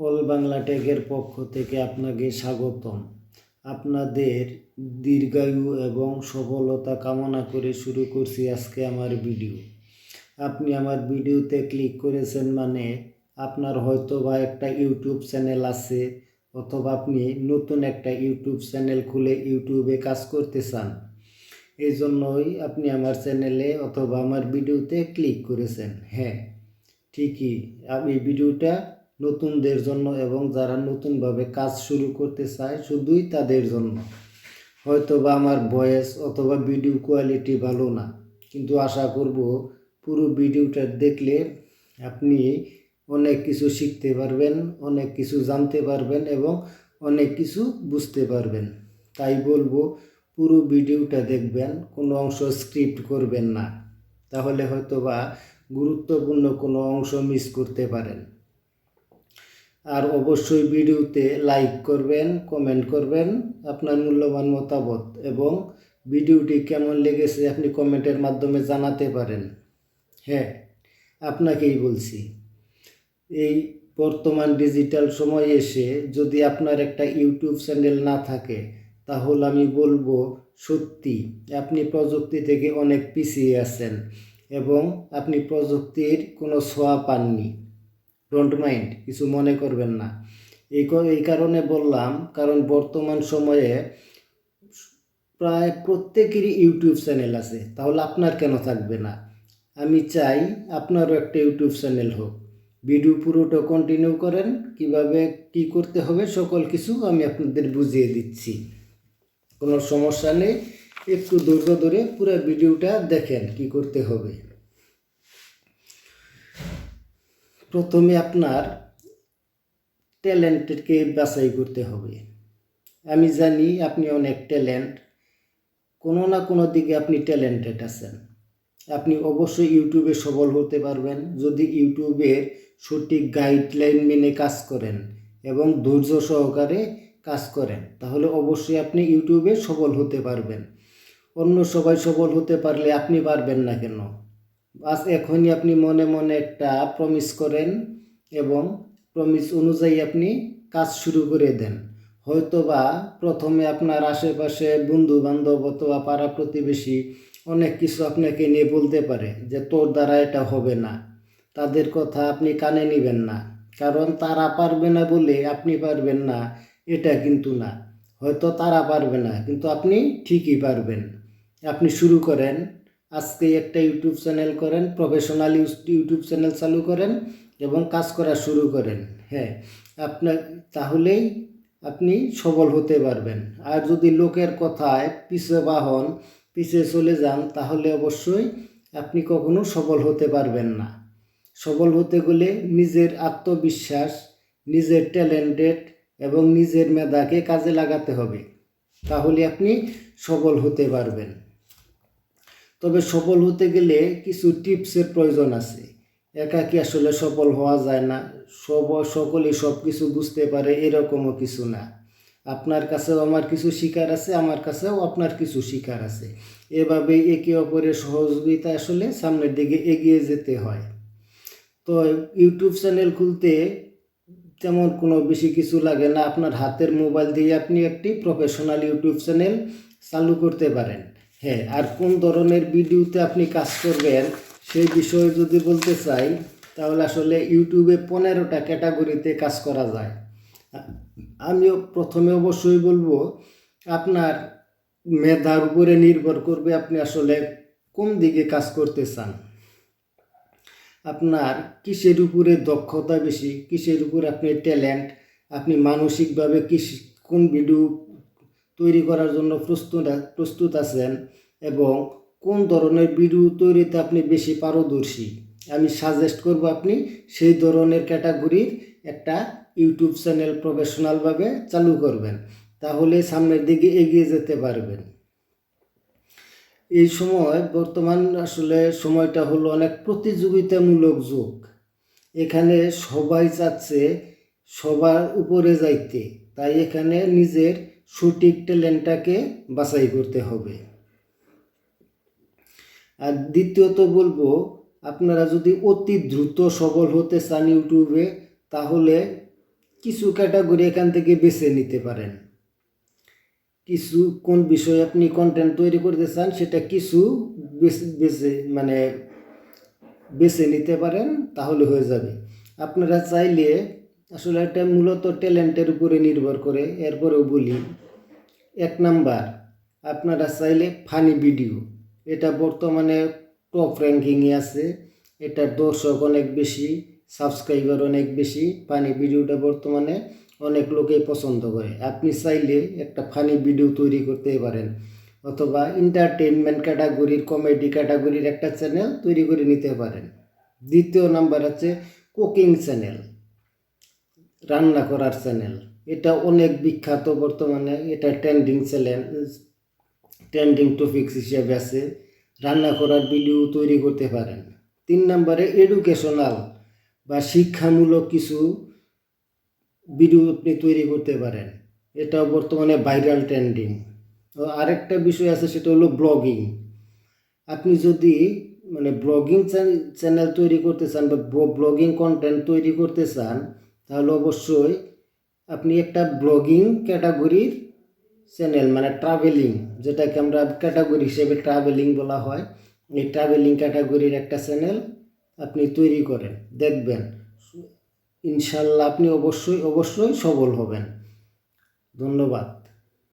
All Bangla টেকের পক্ষ থেকে আপনাকে স্বাগতম। আপনাদের দীর্ঘায়ু এবং সফলতা কামনা করে শুরু করছি আজকে আমার ভিডিও। আপনি আমার ভিডিওতে ক্লিক করেছেন মানে আপনার হয়তো বা একটা ইউটিউব চ্যানেল আছে অথবা আপনি নতুন একটা ইউটিউব চ্যানেল খুলে ইউটিউবে কাজ করতে চান। এই জন্যই আপনি আমার চ্যানেলে অথবা আমার ভিডিওতে ক্লিক করেছেন। হ্যাঁ ঠিকই। আমি ভিডিওটা নতুনদের জন্য এবং যারা নতুনভাবে কাজ শুরু করতে চায় শুধুই তাদের জন্য। হয়তো বা আমার ভয়েস অথবা ভিডিও কোয়ালিটি ভালো না, কিন্তু আশা করব পুরো ভিডিওটা দেখলে আপনি অনেক কিছু শিখতে পারবেন, অনেক কিছু জানতে পারবেন এবং অনেক কিছু বুঝতে পারবেন। তাই বলব, পুরো ভিডিওটা দেখবেন, কোনো অংশ স্ক্রিপ্ট করবেন না। তাহলে হয়তো বা গুরুত্বপূর্ণ কোনো অংশ মিস করতে পারেন। আর অবশ্যই ভিডিওতে লাইক করবেন কমেন্ট করবেন আপনার মূল্যবান মতামত এবং ভিডিওটি কেমন লেগেছে আপনি কমেন্টের মাধ্যমে জানাতে পারেন। হ্যাঁ আপনাকেই বলছি, এই বর্তমান ডিজিটাল সময়ে এসে যদি আপনার একটা ইউটিউব চ্যানেল না থাকে, তাহলে আমি বলব সত্যি আপনি প্রযুক্তি থেকে অনেক পিছিয়ে আছেন এবং আপনি প্রযুক্তির কোনো ছোঁয়া পাননি। ডোন্ট মাইন্ড কিছু মনে করবেন না। এই এই কারণে বললাম, কারণ বর্তমান সময়ে প্রায় প্রত্যেকেরই ইউটিউব চ্যানেল আছে, তাহলে আপনার কেন থাকবে না? আমি চাই আপনারও একটা ইউটিউব চ্যানেল হোক। ভিডিও পুরোটা কন্টিনিউ করেন, কীভাবে কি করতে হবে সকল কিছু আমি আপনাদের বুঝিয়ে দিচ্ছি। কোনো সমস্যা নেই, একটু ধৈর্য ধরে পুরো ভিডিওটা দেখেন কি করতে হবে। প্রথমে আপনার ট্যালেন্টকে বাছাই করতে হবে। আমি জানি আপনি অনেক ট্যালেন্ট, কোনো না কোনো দিকে আপনি ট্যালেন্টেড আছেন। আপনি অবশ্যই ইউটিউবে সবল হতে পারবেন, যদি ইউটিউবের সঠিক গাইডলাইন মেনে কাজ করেন এবং ধৈর্য সহকারে কাজ করেন, তাহলে অবশ্যই আপনি ইউটিউবে সবল হতে পারবেন। অন্য সবাই সবল হতে পারলে আপনি পারবেন না কেন? বাস এখনই আপনি মনে মনে একটা প্রমিস করেন এবং প্রমিস অনুযায়ী আপনি কাজ শুরু করে দেন। হয়তোবা প্রথমে আপনার আশেপাশে বন্ধু বান্ধব অথবা পাড়া প্রতিবেশী অনেক কিছু আপনাকে নিয়ে বলতে পারে যে, তোর দ্বারা এটা হবে না। তাদের কথা আপনি কানে নেবেন না। কারণ তারা পারবে না বলে আপনি পারবেন না, এটা কিন্তু না। হয়তো তারা পারবে না, কিন্তু আপনি ঠিকই পারবেন। আপনি শুরু করেন আজকে একটা ইউটিউব চ্যানেল করেন, প্রফেশনাল ইউটিউব চ্যানেল চালু করেন এবং কাজ করা শুরু করেন। হ্যাঁ আপনার তাহলেই আপনি সবল হতে পারবেন। আর যদি লোকের কথায় পিছে বাহন পিছে চলে যান, তাহলে অবশ্যই আপনি কখনো সবল হতে পারবেন না। সবল হতে গেলে নিজের আত্মবিশ্বাস, নিজের ট্যালেন্টেড এবং নিজের মেধাকে কাজে লাগাতে হবে। তাহলে আপনি সবল হতে পারবেন। তবে সফল হতে গেলে কিছু টিপসের প্রয়োজন আছে। একাকি আসলে সফল হওয়া যায় না। সব সকলে সব কিছু বুঝতে পারে, এরকমও কিছু না। আপনার কাছেও আমার কিছু শিকার আছে, আমার কাছেও আপনার কিছু শিকার আছে। এভাবে একে অপরের সহযোগিতা আসলে সামনের দিকে এগিয়ে যেতে হয়। তো ইউটিউব চ্যানেল খুলতে তেমন কোনো বেশি কিছু লাগে না। আপনার হাতের মোবাইল দিয়ে আপনি একটি প্রফেশনাল ইউটিউব চ্যানেল চালু করতে পারেন। হ্যাঁ আর কোন ধরনের ভিডিওতে আপনি কাজ করবেন সেই বিষয়ে যদি বলতে চাই, তাহলে আসলে ইউটিউবে পনেরোটা ক্যাটাগরিতে কাজ করা যায়। আমিও প্রথমে অবশ্যই বলব, আপনার মেধার উপরে নির্ভর করবে আপনি আসলে কোন দিকে কাজ করতে চান। আপনার কিসের উপরে দক্ষতা বেশি, কিসের উপরে আপনি ট্যালেন্ট, আপনি মানসিকভাবে কিস, কোন ভিডিও তৈরি করার জন্য প্রস্তুত প্রস্তুত আছেন এবং কোন ধরনের ভিডিও তৈরিতে আপনি বেশি পারদর্শী? আমি সাজেস্ট করব আপনি সেই ধরনের ক্যাটাগরির একটা ইউটিউব চ্যানেল প্রফেশনালভাবে চালু করবেন। তাহলে সামনের দিকে এগিয়ে যেতে পারবেন। এই সময় বর্তমান আসলে সময়টা হলো অনেক প্রতিযোগিতামূলক যুগ। এখানে সবাই চাচ্ছে সবার উপরে যাইতে। তাই এখানে নিজের সঠিক ট্যালেন্টটাকে বাছাই করতে হবে। আর দ্বিতীয়ত বলব, আপনারা যদি অতি দ্রুত সবল হতে চান ইউটিউবে, তাহলে কিছু ক্যাটাগরি এখান থেকে বেছে নিতে পারেন। কিছু কোন বিষয়ে আপনি কন্টেন্ট তৈরি করতে চান, সেটা কিছু বেছে মানে বেছে নিতে পারেন, তাহলে হয়ে যাবে। আপনারা চাইলে আসলে এটা মূলত ট্যালেন্টের উপরে নির্ভর করে, এরপরেও বলি। এক নাম্বার, আপনারা চাইলে ফানি ভিডিও, এটা বর্তমানে টপ র্যাঙ্কিংয়ে আছে এটার দর্শক অনেক বেশি সাবস্ক্রাইবার অনেক বেশি, ফানি ভিডিওটা বর্তমানে অনেক লোকেই পছন্দ করে। আপনি চাইলে একটা ফানি ভিডিও তৈরি করতে পারেন, অথবা এন্টারটেনমেন্ট ক্যাটাগরির কমেডি ক্যাটাগরির একটা চ্যানেল তৈরি করে নিতে পারেন। দ্বিতীয় নাম্বার আছে কুকিং চ্যানেল রান্না করার চ্যানেল এটা অনেক বিখ্যাত বর্তমানে, এটা ট্রেন্ডিং চ্যানেল ট্রেন্ডিং টপিক্স হিসেবে আছে। রান্না করার ভিডিও তৈরি করতে পারেন। তিন নম্বরে এডুকেশনাল বা শিক্ষামূলক কিছু ভিডিও আপনি তৈরি করতে পারেন। এটাও বর্তমানে ভাইরাল ট্রেন্ডিং আরেকটা বিষয় আছে, সেটা হলো ব্লগিং আপনি যদি মানে ব্লগিং চ্যানেল তৈরি করতে চান বা ব্লগিং কন্টেন্ট তৈরি করতে চান তাহলে অবশ্যই আপনি একটা ব্লগিং ক্যাটাগরির চ্যানেল মানে ট্রাভেলিং যেটাকে আমরা ক্যাটাগরি হিসেবে ট্রাভেলিং বলা হয়, এই ট্রাভেলিং ক্যাটাগরির একটা চ্যানেল আপনি তৈরি করেন, দেখবেন। ইনশাল্লাহ আপনি অবশ্যই অবশ্যই সবল হবেন। ধন্যবাদ।